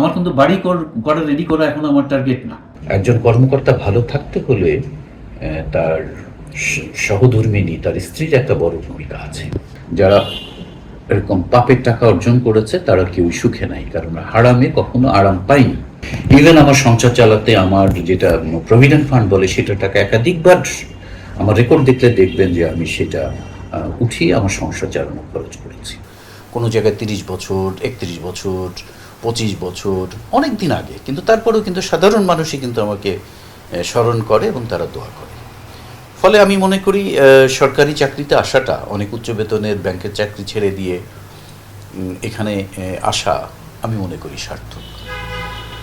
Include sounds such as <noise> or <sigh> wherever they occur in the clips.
আমার কিন্তু বাড়ি করা রেডি করা এখন আমার টার্গেট না। একজন কর্মকর্তা ভালো থাকতে হলে আহ, তার সহধর্মিনী তার স্ত্রীর একটা বড় ভূমিকা আছে। যারা এরকম পাপের টাকা অর্জন করেছে তারা কেউ সুখে নাই কারণ হারামে কখনো আরাম পাইনি ইভেন আমার সংসার চালাতে আমার যেটা প্রভিডেন্ট ফান্ড বলে সেটা টাকা একাধিকবার আমার রেকর্ড দেখলে দেখবেন যে আমি সেটা উঠিয়ে আমার সংসার চালানো খরচ করেছি। কোনো জায়গায় তিরিশ বছর একত্রিশ বছর পঁচিশ বছর অনেক দিন আগে। কিন্তু তারপরেও কিন্তু সাধারণ মানুষই কিন্তু আমাকে স্মরণ করে এবং তারা দোয়া করে। ফলে আমি মনে করি সরকারি চাকরিতে আসাটা, অনেক উচ্চ বেতনের ব্যাংকের চাকরি ছেড়ে দিয়ে এখানে আসা আমি মনে করি সার্থক।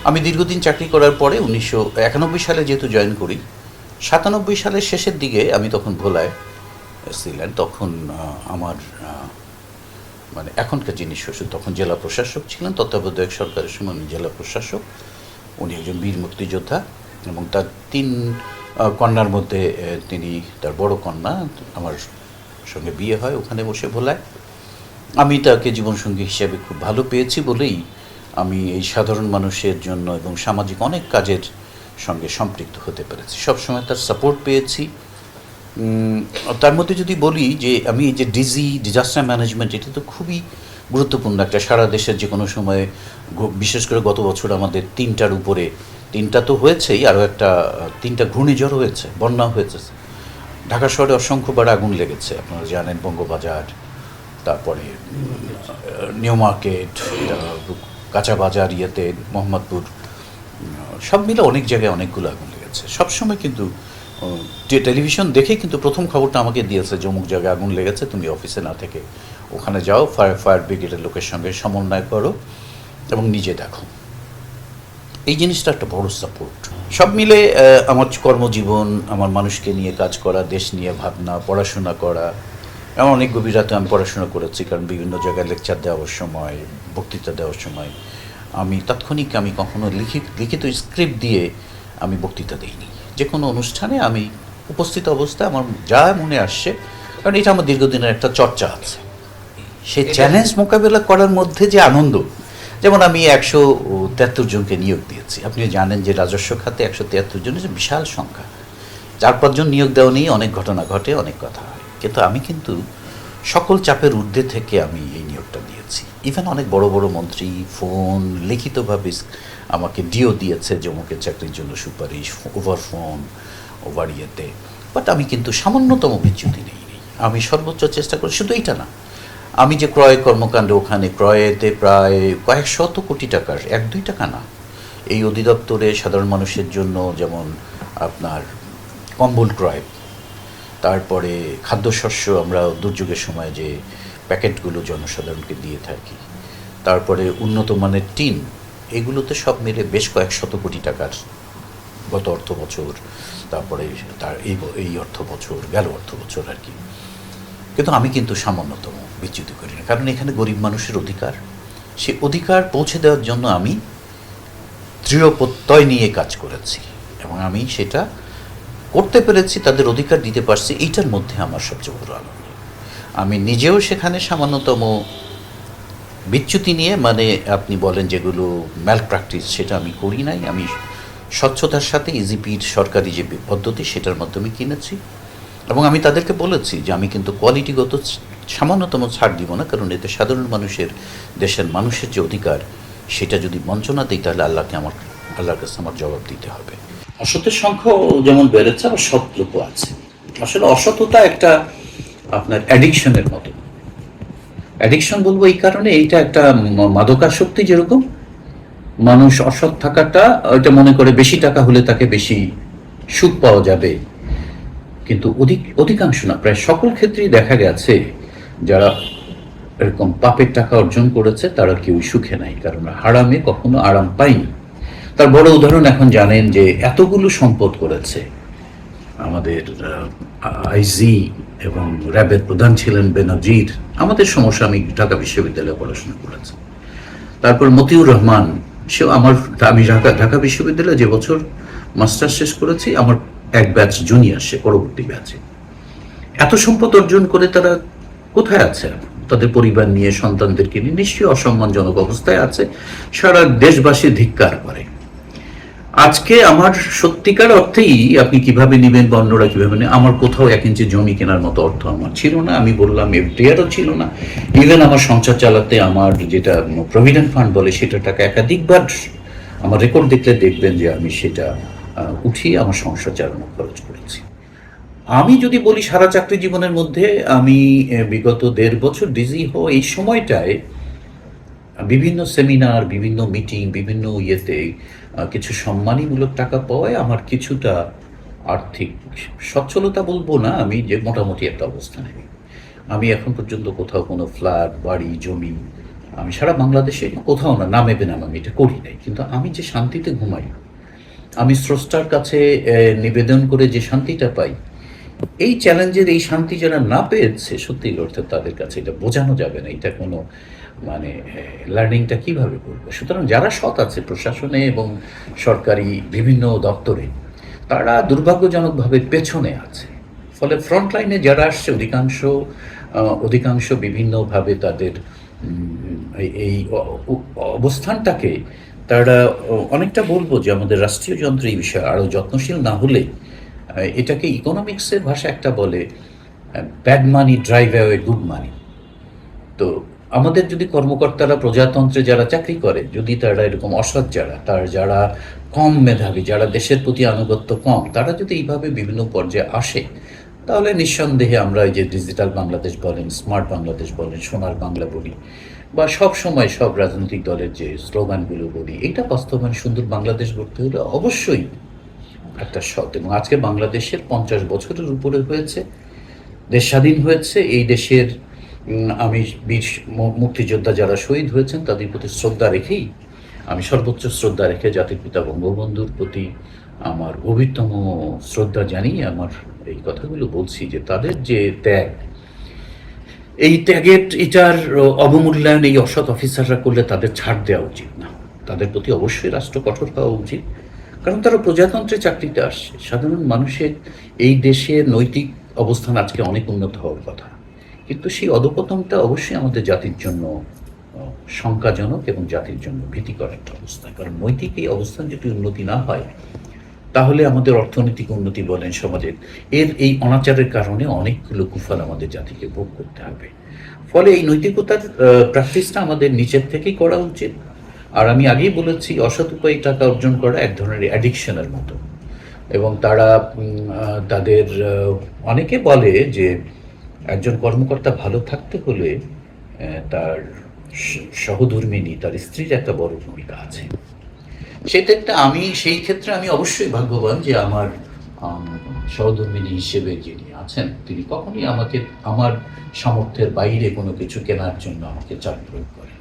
আমি দীর্ঘদিন চাকরি করার পরে উনিশশো একানব্বই সালে যেহেতু জয়েন করি, সাতানব্বই সালের শেষের দিকে আমি তখন ভোলায় ছিলেন তখন আমার মানে এখনকার যিনি শ্বশুর তখন জেলা প্রশাসক ছিলেন, তত্ত্বাবধায়ক সরকারের সময় উনি জেলা প্রশাসক, উনি একজন বীর মুক্তিযোদ্ধা এবং তার তিন কন্যার মধ্যে তিনি তার বড় কন্যা, আমার সঙ্গে বিয়ে হয় ওখানে বসে ভোলায়। আমি তাকে জীবনসঙ্গী হিসেবে খুব ভালো পেয়েছি বলেই আমি এই সাধারণ মানুষের জন্য এবং সামাজিক অনেক কাজের সঙ্গে সম্পৃক্ত হতে পেরেছি। সবসময় তার সাপোর্ট পেয়েছি। তার মধ্যে যদি বলি যে আমি যে ডিজি ডিজাস্টার ম্যানেজমেন্ট এটা তো খুবই গুরুত্বপূর্ণ একটা সারা দেশের যে কোনো সময়ে বিশেষ করে গত বছর আমাদের তিনটার উপরে, তিনটা তো হয়েছেই, আরও একটা, তিনটা ঘূর্ণিঝড় হয়েছে, বন্যা হয়েছে। ঢাকা শহরে অসংখ্যবার আগুন লেগেছে, আপনারা জানেন বঙ্গবাজার, তারপরে নিউ মার্কেট কাঁচা বাজার, ইয়েতে, মোহাম্মদপুর সব মিলে অনেক জায়গায় অনেকগুলো আগুন লেগেছে। সবসময় কিন্তু টেলিভিশন দেখে কিন্তু প্রথম খবরটা আমাকে দিয়েছে যে অমুক জায়গায় আগুন লেগেছে, তুমি অফিসে না থেকে ওখানে যাও, ফায়ার ফায়ার ব্রিগেডের লোকের সঙ্গে সমন্বয় করো এবং নিজে দেখো। এই জিনিসটা একটা বড় সাপোর্ট সব মিলে আমার কর্মজীবন, আমার মানুষকে নিয়ে কাজ করা, দেশ নিয়ে ভাবনা, পড়াশোনা করা এমন অনেক গভীরাতে আমি পড়াশোনা করেছি কারণ বিভিন্ন জায়গায় লেকচার দেওয়ার সময়, বক্তৃতা দেওয়ার সময় আমি তাৎক্ষণিক আমি কখনো লিখিত লিখিত স্ক্রিপ্ট দিয়ে আমি বক্তৃতা দিইনি। যে কোনো অনুষ্ঠানে আমি উপস্থিত অবস্থায় আমার যা মনে আসছে কারণ এটা আমার দীর্ঘদিনের একটা চর্চা আছে। সেই চ্যালেঞ্জ মোকাবেলা করার মধ্যে যে আনন্দ যেমন আমি একশো তেহাত্তর জনকে নিয়োগ দিয়েছি। আপনি জানেন যে রাজস্ব খাতে একশো তিয়াত্তর জনের বিশাল সংখ্যা। চার পাঁচজন নিয়োগ দেওয়া নিয়ে অনেক ঘটনা ঘটে অনেক কথা হয়। কিন্তু আমি কিন্তু সকল চাপের ঊর্ধ্বে থেকে আমি এই নিয়োগটা দিয়েছি ইভেন অনেক বড় বড় মন্ত্রী ফোন লিখিতভাবে আমাকে ডিও দিয়েছে যমুকের চাকরির জন্য সুপারিশ ওভার ফোন ওভার ইয়েতে। বাট আমি কিন্তু সামান্যতম বিচ্যুতি নেই। আমি সর্বোচ্চ চেষ্টা করি, শুধু এইটা না। আমি যে ক্রয় কর্মকাণ্ড ওখানে, ক্রয়েতে প্রায় কয়েক শত কোটি টাকার, এক দুই টাকা না। এই অধিদপ্তরে সাধারণ মানুষের জন্য যেমন আপনার কম্বল ক্রয়, তারপরে খাদ্যশস্য আমরা দুর্যোগের সময় যে প্যাকেটগুলো জনসাধারণকে দিয়ে থাকি। তারপরে উন্নত মানের টিন, এগুলোতে সব মিলে বেশ কয়েক শত কোটি টাকার গত অর্থ বছর, তারপরে তার এই এই অর্থ বছর গেল অর্থ বছর আর কি। কিন্তু আমি কিন্তু সামান্যতম, বিচ্যুতি করি না। কারণ এখানে গরিব মানুষের অধিকার। সে অধিকার পৌঁছে দেওয়ার জন্য আমি দৃঢ় প্রত্যয় নিয়ে কাজ করেছি এবং আমি সেটা করতে পেরেছি, তাদের অধিকার দিতে পারছি, এইটার মধ্যে আমার সবচেয়ে বড় আনন্দ। আমি নিজেও সেখানে সামান্যতম বিচ্যুতি নিয়ে মানে আপনি বলেন যেগুলো ম্যাল প্র্যাকটিস সেটা আমি করি নাই। আমি স্বচ্ছতার সাথে ইজিপির সরকারি যে পদ্ধতি, সেটার মাধ্যমে কিনেছি। এবং আমি তাদেরকে বলেছি যে আমি কিন্তু কোয়ালিটিগত সামান্যতম ছাড় দিব না, কারণ এতে সাধারণ মানুষের, দেশের মানুষের যে অধিকার, সেটা যদি বঞ্চনা দিই, তাহলে আল্লাহকে আমার, আল্লাহর কাছে আমার জবাব দিতে হবে। অসতের সংখ্যাও যেমন বেড়েছে, আবার সৎ আছে। আসলে অসততা একটা আপনার মতো। অ্যাডিকশন বলব এই কারণে এইটা একটা মাদকাসক্তি যেরকম, মানুষ অসৎ থাকাটা, ওইটা মনে করে বেশি টাকা হলে তাকে বেশি সুখ পাওয়া যাবে। কিন্তু অধিক, অধিকাংশ না, প্রায় সকল ক্ষেত্রেই দেখা গেছে, যারা এরকম পাপের টাকা অর্জন করেছে, তারা কেউ সুখে নাই, কারণ হারামে কখনো আরাম পায়নি। তার বড় উদাহরণ এখন জানেন যে এতগুলো সম্পদ করেছে, আমাদের আইজি এবং র্যাবের প্রধান ছিলেন বেনজির। আমাদের সমস্যা, আমি ঢাকা বিশ্ববিদ্যালয়ে পড়াশোনা করেছি। তারপর মতিউর রহমান, সেও আমার, আমি ঢাকা ঢাকা বিশ্ববিদ্যালয়ে যে বছর মাস্টার শেষ করেছি, আমার এক ব্যাচ জুনিয়র, সে পরবর্তী ব্যাচে। এত সম্পদ অর্জন করে তারা কোথায় আছে? তাদের পরিবার নিয়ে, সন্তানদেরকে নিয়ে নিশ্চয়ই অসম্মানজনক অবস্থায় আছে। সারা দেশবাসী ধিক্কার করে। আজকে আমার সত্যিকার অর্থেই আপনি কীভাবে নেবেন বা অন্যরা কীভাবে নেবেন, আমার কোথাও এক ইঞ্চি জমি কেনার মতো অর্থ আমার ছিল না, আমি বললাম এফডিআরও ছিল না। ইভেন আমার সংসার চালাতে আমার যেটা প্রভিডেন্ট ফান্ড বলে সেটা টাকা একাধিকবার আমার রেকর্ড দেখলে দেখবেন যে আমি সেটা উঠিয়ে আমার সংসার চালানো খরচ করেছি। আমি যদি বলি সারা চাকরি জীবনের মধ্যে আমি বিগত দেড় বছর ডিজি হওয়া এই সময়টায় বিভিন্ন সেমিনার বিভিন্ন মিটিং বিভিন্ন ইয়েতে কিছু সম্মানীমূলক টাকা পাওয়ায় আমার কিছুটা আর্থিক সচ্ছলতা বলব না, আমি যে মোটামুটি একটা অবস্থানে আমি এখন পর্যন্ত কোথাও কোনো ফ্ল্যাট, বাড়ি, জমি, আমি সারা বাংলাদেশে কোথাও না, নামে বেনাম আমি এটা করি নাই। কিন্তু আমি যে শান্তিতে ঘুমাই, আমি স্রষ্টার কাছে নিবেদন করে যে শান্তিটা পাই, এই চ্যালেঞ্জের এই শান্তি যারা না পেয়েছে সত্যি অর্থে তাদের কাছে এটা বোঝানো যাবে না। এটা কোনো মানে লার্নিংটা কীভাবে করব? সুতরাং যারা সৎ আছে, প্রশাসনে এবং সরকারি বিভিন্ন দপ্তরে, তারা দুর্ভাগ্যজনকভাবে পেছনে আছে। ফলে ফ্রন্ট লাইনে যারা আসছে, অধিকাংশ অধিকাংশ বিভিন্নভাবে তাদের এই- অবস্থানটাকে তারা অনেকটা বলব যে আমাদের রাষ্ট্রীয় যন্ত্র এই বিষয়ে আরও যত্নশীল না হলে এটাকে ইকোনমিক্সের ভাষা একটা বলে bad money drive away good money তো আমাদের যদি কর্মকর্তারা, প্রজাতন্ত্রে যারা চাকরি করে, যদি তারা এরকম অসৎ যারা, তার যারা কম মেধাবী, যারা দেশের প্রতি আনুগত্য কম, তারা যদি এইভাবে বিভিন্ন পর্যায়ে আসে, তাহলে নিঃসন্দেহে আমরা এই যে ডিজিটাল বাংলাদেশ বলেন, স্মার্ট বাংলাদেশ বলেন, সোনার বাংলা বলি, বা সব সময় সব রাজনৈতিক দলের যে স্লোগানগুলো বলি এটা বাস্তবায়ন সুন্দর বাংলাদেশ গড়তে হলে অবশ্যই একটা সৎ এবং আজকে বাংলাদেশের পঞ্চাশ বছরের উপরে হয়েছে, দেশ স্বাধীন হয়েছে, এই দেশের আমি বীর মুক্তিযোদ্ধা যারা শহীদ হয়েছেন, তাদের প্রতি শ্রদ্ধা রেখেই আমি সর্বোচ্চ শ্রদ্ধা রেখে জাতির পিতা বঙ্গবন্ধুর প্রতি আমার গভীরতম শ্রদ্ধা জানিয়ে আমার এই কথাগুলো বলছি যে তাদের যে ত্যাগ, এই ত্যাগের এটার অবমূল্যায়ন এই অসৎ অফিসাররা করলে তাদের ছাড় দেওয়া উচিত না। তাদের প্রতি অবশ্যই রাষ্ট্র কঠোর হওয়া উচিত। কারণ তারা প্রজাতন্ত্রে চাকরিতে আসছে। সাধারণ মানুষের এই দেশের নৈতিক অবস্থান আজকে অনেক উন্নত হওয়ার কথা। কিন্তু সেই অধপতনটা অবশ্যই আমাদের জাতির জন্য শঙ্কাজনক এবং জাতির জন্য ভীতিকর একটা অবস্থা। কারণ নৈতিক এই অবস্থান যদি উন্নতি না হয়, তাহলে আমাদের অর্থনৈতিক উন্নতি বলেন সমাজের, এর এই অনাচারের কারণে অনেকগুলো কুফল আমাদের জাতিকে ভোগ করতে হবে। ফলে এই নৈতিকতার প্র্যাকটিসটা আমাদের নিচের থেকেই করা উচিত। আর আমি আগেই বলেছি, অসৎ উপায়ে টাকা অর্জন করা এক ধরনের অ্যাডিকশনের মতো। এবং তারা তাদের অনেকে বলে যে একজন কর্মকর্তা ভালো থাকতে হলে তার সহধর্মিনী তার স্ত্রীর একটা বড় ভূমিকা আছে। একটা আমি সেই ক্ষেত্রে আমি অবশ্যই ভাগ্যবান যে আমার আম, সহধর্মিনী হিসেবে যিনি আছেন তিনি কখনই আমাকে আমার সামর্থ্যের বাইরে কোনো কিছু কেনার জন্য আমাকে চাপ প্রয়োগ করেন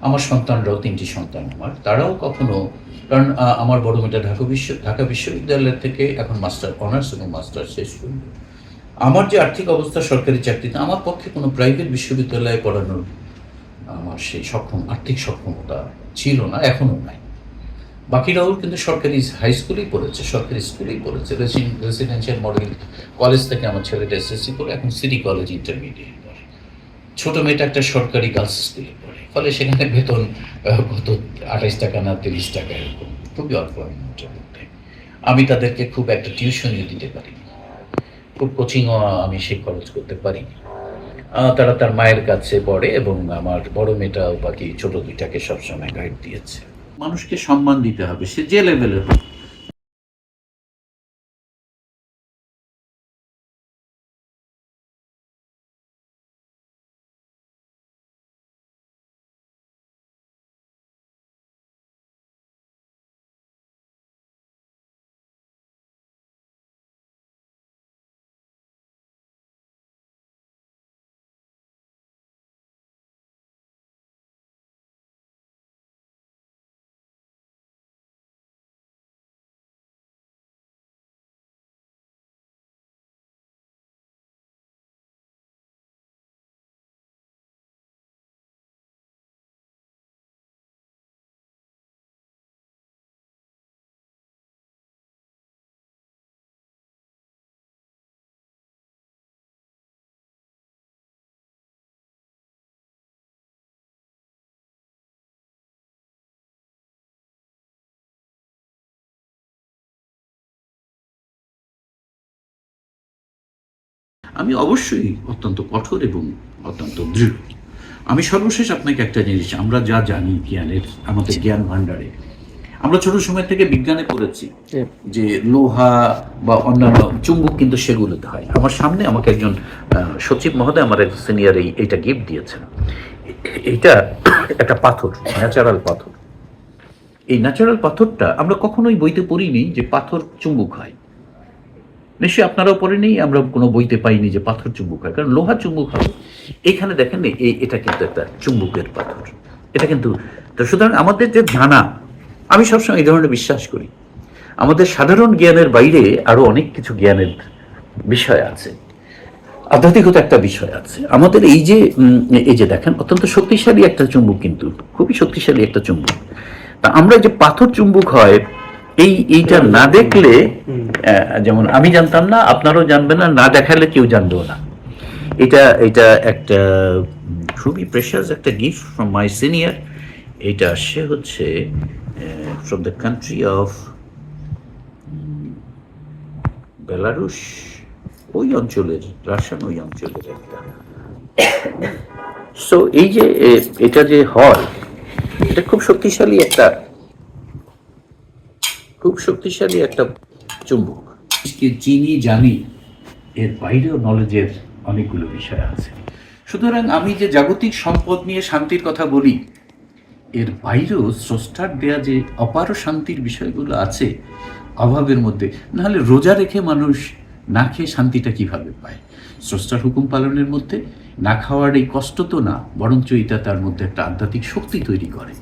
আমার সন্তানরাও তিনটি সন্তান আমার তারাও কখনো কারণ আমার বড় মেয়েটা ঢাকা বিশ্ব ঢাকা বিশ্ববিদ্যালয় থেকে এখন মাস্টার অনার্স এবং মাস্টার শেষ করবে আমার যে আর্থিক অবস্থা, সরকারি চাকরিতে, আমার পক্ষে কোনো প্রাইভেট বিশ্ববিদ্যালয়ে পড়ানোর আমার সেই সক্ষম, আর্থিক সক্ষমতা ছিল না এখনও নাই। বাকিরাও কিন্তু সরকারি হাই স্কুলেই পড়েছে, সরকারি স্কুলেই পড়েছে রেসিডেন্সিয়াল মডেল কলেজ থেকে আমার ছেলেটা এসএসসি করে এখন সিটি কলেজ ইন্টারমিডিয়েট পড়ে। ছোট মেয়েটা একটা সরকারি গার্লস স্কুলে পড়ে, ফলে সেখানে বেতন কত, আঠাইশ টাকা না তিরিশ টাকা এরকম, খুবই অল্প আমি তাদেরকে খুব একটা টিউশনিও দিতে পারি কোচিংও আমি সে খরচ করতে পারি। তারা তার মায়ের কাছে পড়ে এবং আমার বড় মেয়েটাও বাকি ছোট দুইটাকে সবসময় গাইড দিয়েছে। মানুষকে সম্মান দিতে হবে, সে যে লেভেলের হোক। আমি অবশ্যই অত্যন্ত কঠোর এবং অত্যন্ত দৃঢ়। আমি সর্বশেষ আপনাকে একটা জিনিস আমরা যা জানি জ্ঞানের আমাদের জ্ঞান ভাণ্ডারে। আমরা ছোট সময় থেকে বিজ্ঞানে পড়েছি যে লোহা বা অন্যান্য চুম্বক কিন্তু সেগুলোতে হয়। আমার সামনে আমাকে একজন সচিব মহোদয় আমার এক সিনিয়র এই এইটা গিফট দিয়েছেন। এ- এইটা একটা পাথর ন্যাচারাল পাথর। এই ন্যাচারাল পাথরটা আমরা কখনোই বইতে পড়িনি যে পাথর চুম্বক হয়। নিশ্চয়ই আপনারাও পড়েনি আমরা কোনো বইতে পাইনি যে পাথর চুম্বক হয়, কারণ লোহা চুম্বক হবে এখানে দেখেন এটা কিন্তু একটা চুম্বকের পাথর। এটা কিন্তু, তো সুতরাং আমাদের যে জানা আমি সবসময় এই ধরনের বিশ্বাস করি। আমাদের সাধারণ জ্ঞানের বাইরে আরও অনেক কিছু জ্ঞানের বিষয় আছে। আধ্যাত্মিকতা একটা বিষয় আছে। আমাদের এই যে এই যে দেখেন, অত্যন্ত শক্তিশালী একটা চুম্বক কিন্তু, খুবই শক্তিশালী একটা চুম্বক। তা আমরা যে পাথর চুম্বক হয় এই এইটা না দেখলে যেমন আমি জানতাম না আপনারাও জানবেন না না দেখালে কেউ জানবেও না। এটা এটা একটা খুবই প্রেশাস একটা গিফট ফ্রম মাই সিনিয়র এটা সে হচ্ছে from the country of Belarus ওই অঞ্চলের রাশিয়ান ওই অঞ্চলের একটা। <coughs> সো এই যে এটা যে হয় এটা খুব শক্তিশালী একটা খুব শক্তিশালী একটা চুম্বক। চিনি জানি, এর বাইরেও নলেজের অনেকগুলো বিষয় আছে। সুতরাং আমি যে জাগতিক সম্পদ নিয়ে শান্তির কথা বলি, এর বাইরেও স্রষ্টার দেয়া যে অপার শান্তির বিষয়গুলো আছে, অভাবের মধ্যে, নাহলে রোজা রেখে মানুষ না খেয়ে শান্তিটা কীভাবে পায়? স্রষ্টার হুকুম পালনের মধ্যে না খাওয়ার এই কষ্ট তো না, বরঞ্চ এটা তার মধ্যে একটা আধ্যাত্মিক শক্তি তৈরি করে।